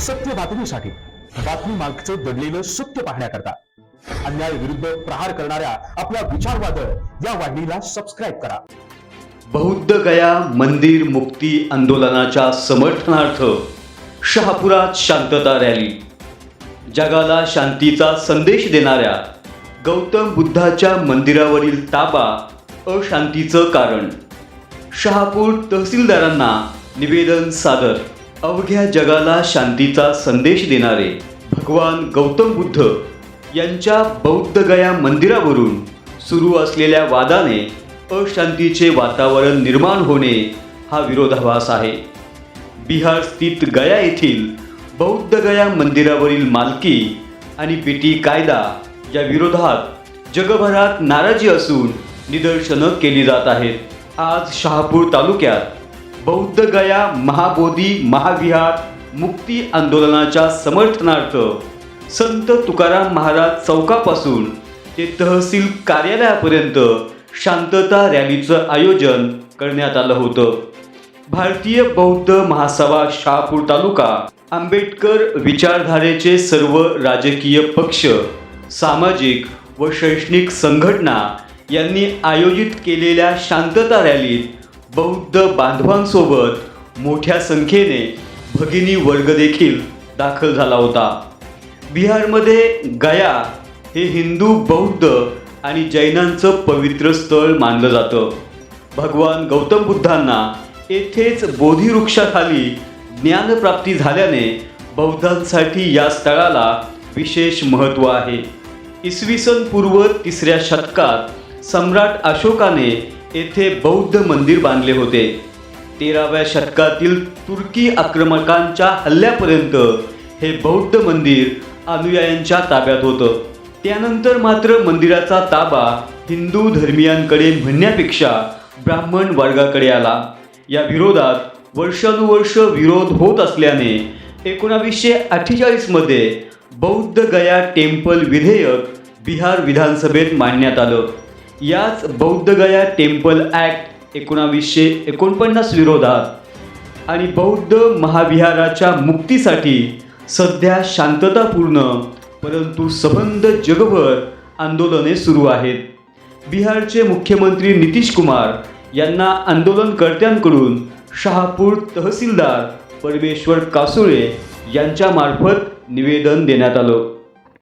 सत्य बातमीसाठी बातमी मागचं दडलेलं सत्य पाहण्याकरता अन्याय विरुद्ध प्रहार करणाऱ्या आपल्या विचारवादळ या वाहिनीला सबस्क्राईब करा. बौद्ध गया मंदिर मुक्ती आंदोलनाच्या समर्थनार्थ शहापुरात शांतता रॅली. जगाला शांतीचा संदेश देणाऱ्या गौतम बुद्धाच्या मंदिरावरील ताबा अशांतीचं कारण. शहापूर तहसीलदारांना निवेदन सादर. अवघ्या जगाला शांतीचा संदेश देणारे भगवान गौतम बुद्ध यांच्या बौद्धगया मंदिरावरून सुरू असलेल्या वादाने अशांतीचे वातावरण निर्माण होणे हा विरोधाभास आहे. बिहार स्थित गया येथील बौद्धगया मंदिरावरील मालकी आणि पेटी कायदा या विरोधात जगभरात नाराजी असून निदर्शनं केली जात आहेत. आज शहापूर तालुक्यात बौद्ध गया महाबोधी महाविहार मुक्ती आंदोलनाच्या समर्थनार्थ संत तुकाराम महाराज चौकापासून ते तहसील कार्यालयापर्यंत शांतता रॅलीचं आयोजन करण्यात आलं होतं. भारतीय बौद्ध महासभा शहापूर तालुका आंबेडकर विचारधारेचे सर्व राजकीय पक्ष सामाजिक व शैक्षणिक संघटना यांनी आयोजित केलेल्या शांतता रॅलीत बौद्ध बांधवांसोबत मोठ्या संख्येने भगिनी वर्ग देखील दाखल झाला होता. बिहारमध्ये गया हे हिंदू बौद्ध आणि जैनांचं पवित्र स्थळ मानलं जातं. भगवान गौतम बुद्धांना येथेच बोधिवृक्षाखाली ज्ञानप्राप्ती झाल्याने बौद्धांसाठी या स्थळाला विशेष महत्त्व आहे. इसवी सन पूर्व तिसऱ्या शतकात सम्राट अशोकाने येथे बौद्ध मंदिर बांधले होते. तेराव्या शतकातील तुर्की आक्रमकांच्या हल्ल्यापर्यंत हे बौद्ध मंदिर अनुयायांच्या ताब्यात होतं. त्यानंतर मात्र मंदिराचा ताबा हिंदू धर्मियांकडे म्हणण्यापेक्षा ब्राह्मण वर्गाकडे आला. या विरोधात वर्षानुवर्ष विरोध होत असल्याने एकोणावीसशे अठ्ठेचाळीसमध्ये बौद्ध गया टेम्पल विधेयक बिहार विधानसभेत मांडण्यात आलं. याच बौद्धगया टेम्पल ॲक्ट एकोणावीसशे एकोणपन्नास विरोधात आणि बौद्ध महाविहाराच्या मुक्तीसाठी सध्या शांततापूर्ण परंतु सबंध जगभर आंदोलने सुरू आहेत. बिहारचे मुख्यमंत्री नितीश कुमार यांना आंदोलनकर्त्यांकडून शहापूर तहसीलदार परमेश्वर कासुळे यांच्यामार्फत निवेदन देण्यात आलं.